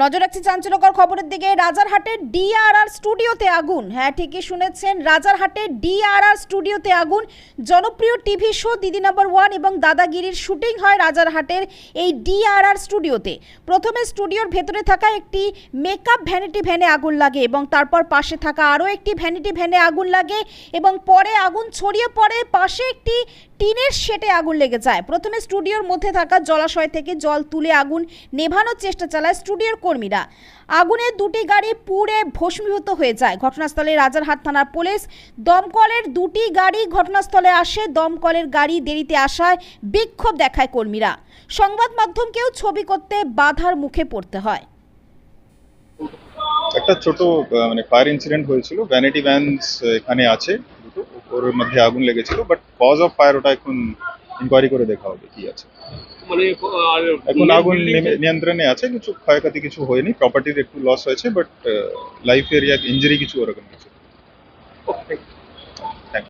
নজর রাখছি চাঞ্চল্যকর খবরের দিকে। রাজারহাটের ডিআরআর স্টুডিওতে আগুন। হ্যাঁ ঠিকই শুনেছেন রাজারহাটের ডিআরআর স্টুডিওতে আগুন। জনপ্রিয় TV show Didi number one এবং দাদাগিরির শুটিং হয় রাজারহাটের এই ডিআরআর স্টুডিওতে। প্রথমে স্টুডিওর ভেতরে থাকা একটি মেকআপ ভ্যানিটি ভ্যানে আগুন লাগে এবং তারপর পাশে থাকা আরও একটি ভ্যানিটি ভ্যানে আগুন লাগে এবং পরে আগুন ছড়িয়ে পড়ে, পাশে একটি টিনের শেটে আগুন লেগে যায়। প্রথমে স্টুডিওর মধ্যে থাকা জলাশয় থেকে জল তুলে আগুন নেভানোর চেষ্টা চালায়। স্টুডিওর কর্মীরা। আগুনে দুটি গাড়ি পুড়ে ভস্মীভূত হয়ে যায়। ঘটনাস্থলে রাজারহাট থানার পুলিশ দমকলের দুটি গাড়ি ঘটনাস্থলে আসে। দমকলের গাড়ি দেরিতে আসায় বিক্ষোভ দেখায় কর্মীরা। সংবাদ মাধ্যমকেও ছবি করতে বাধার মুখে পড়তে হয়। একটা ছোট মানে ফায়ার ইনসিডেন্ট হয়েছিল। ভ্যানিটি ভ্যানস এখানে আছে দুটো। ওর মধ্যে আগুন লেগেছিল, বাট কজ অফ ফায়ার ওটা এখন ইনকোয়ারি করে দেখা হবে কি আছে মানে এখন আগুন নিয়ন্ত্রণে আছে কিছু ক্ষয়ক্ষতি কিছু হয়নি প্রপার্টির একটু লস হয়েছে বাট লাইফ এরিয়া ইঞ্জুরি কিছু ওরকম কিছু.